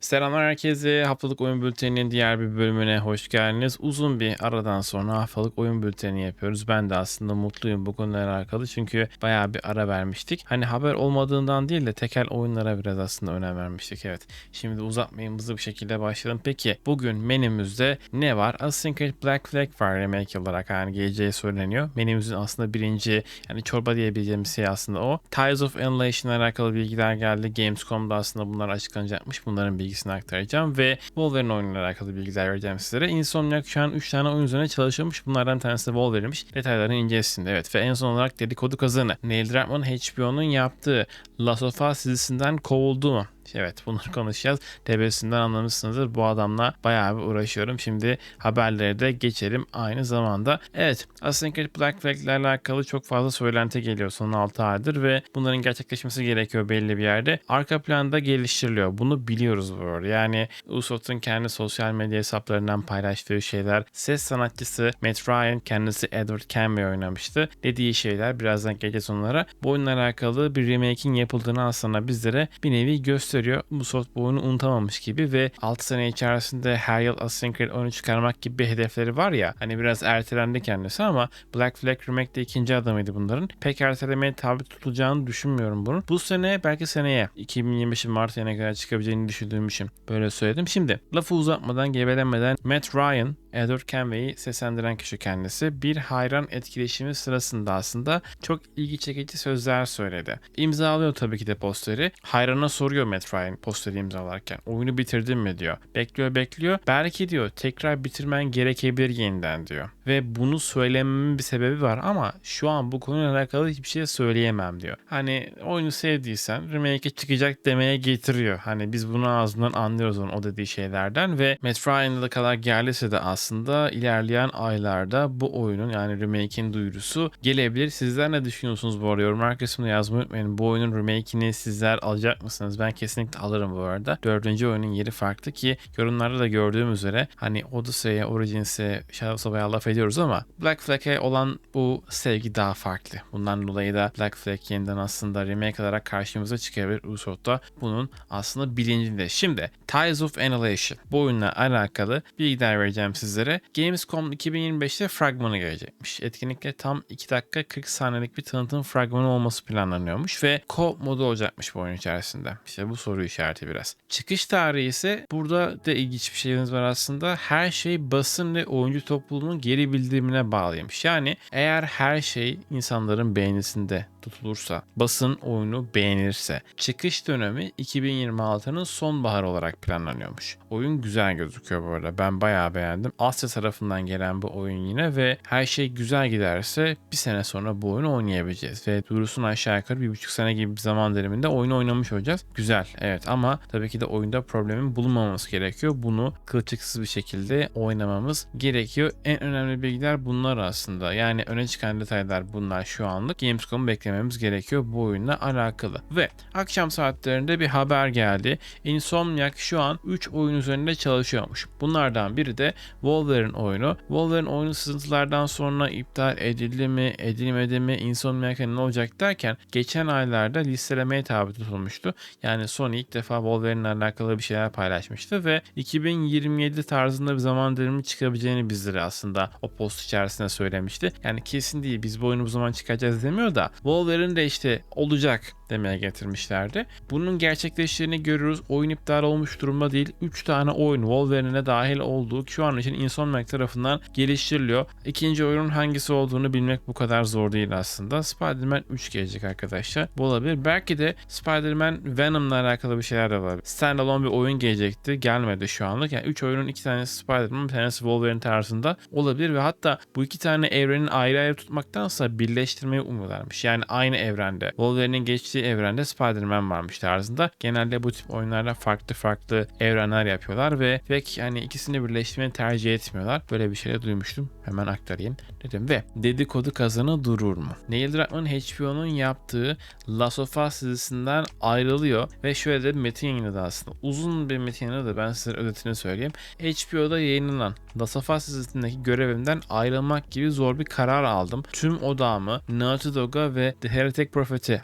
Selamlar herkese. Haftalık oyun bülteninin diğer bir bölümüne hoş geldiniz. Uzun bir aradan sonra haftalık oyun bülteni yapıyoruz. Ben de aslında mutluyum bu konuyla alakalı çünkü bayağı bir ara vermiştik. Hani haber olmadığından değil de tekel oyunlara biraz aslında önem vermiştik. Evet. Şimdi uzatmayın hızlı bir şekilde başlayalım. Peki bugün menümüzde ne var? Assassin's Black Flag var remake olarak yani geleceği söyleniyor. Menümüzün aslında birinci yani çorba diyebileceğimiz şey aslında o. Tides of Annihilation alakalı bilgiler geldi. Gamescom'da aslında bunlar açıklanacakmış. Bunların bilgisini aktaracağım ve Wolverine oyunuyla alakalı bilgiler vereceğim sizlere. Insomniac şu an 3 tane oyun üzerine çalışıyormuş. Bunlardan tanesi de Wolverine'miş. Detaylarını incelesin. Evet ve en son olarak dedikodu kazanı. Neil Druckmann HBO'nun yaptığı Last of Us dizisinden kovuldu mu? Evet bunları konuşacağız. TBS'inden anlamışsınızdır. Bu adamla bayağı bir uğraşıyorum. Şimdi haberlere de geçelim aynı zamanda. Evet Assassin's Creed Black Flag ile alakalı çok fazla söylenti geliyor son 6 aydır ve bunların gerçekleşmesi gerekiyor belli bir yerde. Arka planda geliştiriliyor. Bunu biliyoruz bu arada. Yani Ubisoft'un kendi sosyal medya hesaplarından paylaştığı şeyler. Ses sanatçısı Matt Ryan kendisi Edward Kenway oynamıştı. Dediği şeyler birazdan geleceğiz onlara. Bu oyunla alakalı bir remake'in yapıldığını aslında bizlere bir nevi gösteriyor. Ubisoft bu oyunu unutamamış gibi ve 6 sene içerisinde her yıl Assassin's Creed oyunu çıkarmak gibi hedefleri var ya. Hani biraz ertelendi kendisi ama Black Flag Remake'de ikinci adamıydı bunların. Pek ertelemeye tabi tutulacağını düşünmüyorum bunun. Bu sene belki seneye 2025'in Mart ayına kadar çıkabileceğini düşündüğüm için böyle söyledim. Şimdi lafı uzatmadan gevelemeden Matt Ryan Edward Kenway'i seslendiren kişi kendisi bir hayran etkileşimi sırasında aslında çok ilgi çekici sözler söyledi. İmzalıyor tabii ki de posteri. Hayrana soruyor Matt Ryan posteri imzalarken. Oyunu bitirdin mi diyor. Bekliyor bekliyor. Belki diyor tekrar bitirmen gerekebilir yeniden diyor. Ve bunu söylememin bir sebebi var ama şu an bu konuyla alakalı hiçbir şey söyleyemem diyor. Hani oyunu sevdiysen remake'e çıkacak demeye getiriyor. Hani biz bunu ağzından anlıyoruz onun o dediği şeylerden ve Matt Ryan'da da kadar geldiyse de aslında ilerleyen aylarda bu oyunun yani remake'in duyurusu gelebilir. Sizler ne düşünüyorsunuz bu arada? Yorumlar kısmında yazmayı unutmayın. Bu oyunun remake'ini sizler alacak mısınız? Ben kesinlikle alırım bu arada. Dördüncü oyunun yeri farklı ki yorumlarda da gördüğüm üzere hani Odyssey'e, Origins'e, Shadows of laf ediyoruz ama Black Flag'e olan bu sevgi daha farklı. Bundan dolayı da Black Flag yeniden aslında remake olarak karşımıza çıkabilir Ubisoft'ta. Bunun aslında bilincinde. Şimdi Ties of Annihilation. Bu oyunla alakalı bilgiler vereceğim sizlere. Gamescom 2025'te fragmanı gelecekmiş. Etkinlikte tam 2 dakika 40 saniyelik bir tanıtım fragmanı olması planlanıyormuş ve co modu olacakmış bu oyun içerisinde. İşte bu soru işareti biraz. Çıkış tarihi ise burada da ilginç bir şeyimiz var aslında. Her şey basın ve oyuncu topluluğunun geri bildirimine bağlıymış. Yani eğer her şey insanların beğenisinde tutulursa, basın oyunu beğenirse, çıkış dönemi 2026'nın sonbahar olarak planlanıyormuş. Oyun güzel gözüküyor bu arada. Ben bayağı beğendim. Asya tarafından gelen bu oyun yine ve her şey güzel giderse bir sene sonra bu oyunu oynayabileceğiz. Ve duyurusun aşağı yukarı bir buçuk sene gibi bir zaman diliminde oyunu oynamış olacağız. Güzel evet ama tabii ki de oyunda problemin bulunmaması gerekiyor. Bunu kılçıksız bir şekilde oynamamız gerekiyor. En önemli bilgiler bunlar aslında. Yani öne çıkan detaylar bunlar şu anlık. Gamescom'u beklememiz gerekiyor bu oyunla alakalı. Ve akşam saatlerinde bir haber geldi. Insomniac şu an 3 oyun üzerinde çalışıyormuş. Bunlardan biri de Wolverine oyunu. Wolverine oyunu sızıntılardan sonra iptal edildi mi, edilmedi mi, Insomniac'a ne olacak derken geçen aylarda listelemeye tabi tutulmuştu. Yani Sony ilk defa Wolverine ile alakalı bir şeyler paylaşmıştı ve 2027 tarzında bir zaman dilimi çıkabileceğini bizlere aslında o post içerisinde söylemişti. Yani kesin değil biz bu oyunu bu zaman çıkacağız demiyor da Wolverine de işte olacak demeye getirmişlerdi. Bunun gerçekleştiğini görüyoruz. Oyun iptal olmuş durumda değil. 3 tane oyun Wolverine'e dahil olduğu şu an için Insomniac tarafından geliştiriliyor. İkinci oyunun hangisi olduğunu bilmek bu kadar zor değil aslında. Spider-Man 3 gelecek arkadaşlar. Bu olabilir. Belki de Spider-Man Venom'la alakalı bir şeyler de olabilir. Standalone bir oyun gelecekti. Gelmedi şu anlık. Yani 3 oyunun 2 tanesi Spider-Man, bir tanesi Wolverine tarzında olabilir ve hatta bu iki tane evrenin ayrı ayrı tutmaktansa birleştirmeyi umuyorlarmış. Yani aynı evrende. Wolverine'in geçtiği evrende Spider-Man varmış tarzında. Genelde bu tip oyunlarda farklı farklı evrenler yapıyorlar ve pek yani ikisini birleştirmeyi tercih etmiyorlar. Böyle bir şey duymuştum. Hemen aktarayım dedim ve dedikodu kazanı durur mu? Neil Druckmann HBO'nun yaptığı Last of Us dizisinden ayrılıyor ve şöyle de metin yayınladı aslında. Uzun bir metin yayınladı ben size özetini söyleyeyim. HBO'da yayınlanan Last of Us dizisindeki görevimden ayrılmak gibi zor bir karar aldım. Tüm odağımı Naughty Dog'a ve The Heretic Prophet'e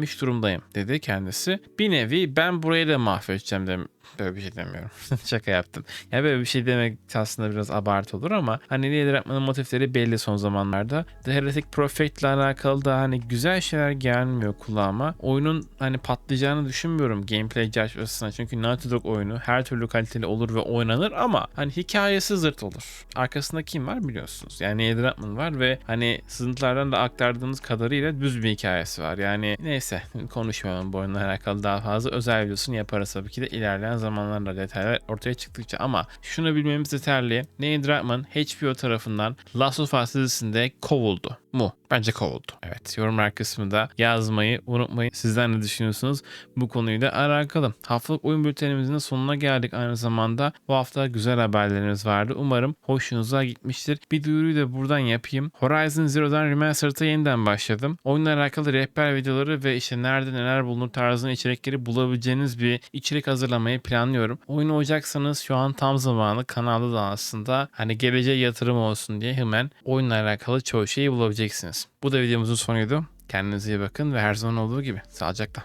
yönlendirmiş durumdayım dedi kendisi. Bir nevi ben burayı da mahvedeceğim dem Böyle bir şey demiyorum. Şaka yaptım. Ya böyle bir şey demek aslında biraz abartı olur ama hani Neil Druckmann'ın motifleri belli son zamanlarda. The Heretic Prophet ile alakalı da hani güzel şeyler gelmiyor kulağıma. Oyunun hani patlayacağını düşünmüyorum gameplay açısından. Çünkü Naughty Dog oyunu her türlü kaliteli olur ve oynanır ama hani hikayesi zırt olur. Arkasında kim var biliyorsunuz. Yani Neil Druckmann var ve hani sızıntılardan da aktardığımız kadarıyla düz bir hikayesi var. Yani neyse konuşmayalım bu oyunla alakalı daha fazla. Özel videosunu yaparız tabii ki de ilerleyen zamanlarda detaylar ortaya çıktıkça ama şunu bilmemiz yeterli. Neil Druckmann HBO tarafından Last of Us dizisinde kovuldu mu? Bence kovuldu. Evet yorumlar kısmında yazmayı unutmayın. Sizler ne düşünüyorsunuz bu konuyla alakalı? Haftalık oyun bültenimizin sonuna geldik aynı zamanda. Bu hafta güzel haberlerimiz vardı. Umarım hoşunuza gitmiştir. Bir duyuruyu da buradan yapayım. Horizon Zero'dan Remastered'a yeniden başladım. Oyunla alakalı rehber videoları ve işte nerede neler bulunur tarzında içerikleri bulabileceğiniz bir içerik hazırlamayı planlıyorum. Oyunu oynayacaksanız şu an tam zamanı kanalda da aslında hani geleceğe yatırım olsun diye hemen oyunla alakalı çoğu şeyi bulabileceksiniz. Bu da videomuzun sonuydu. Kendinize iyi bakın ve her zaman olduğu gibi sağlıcakla.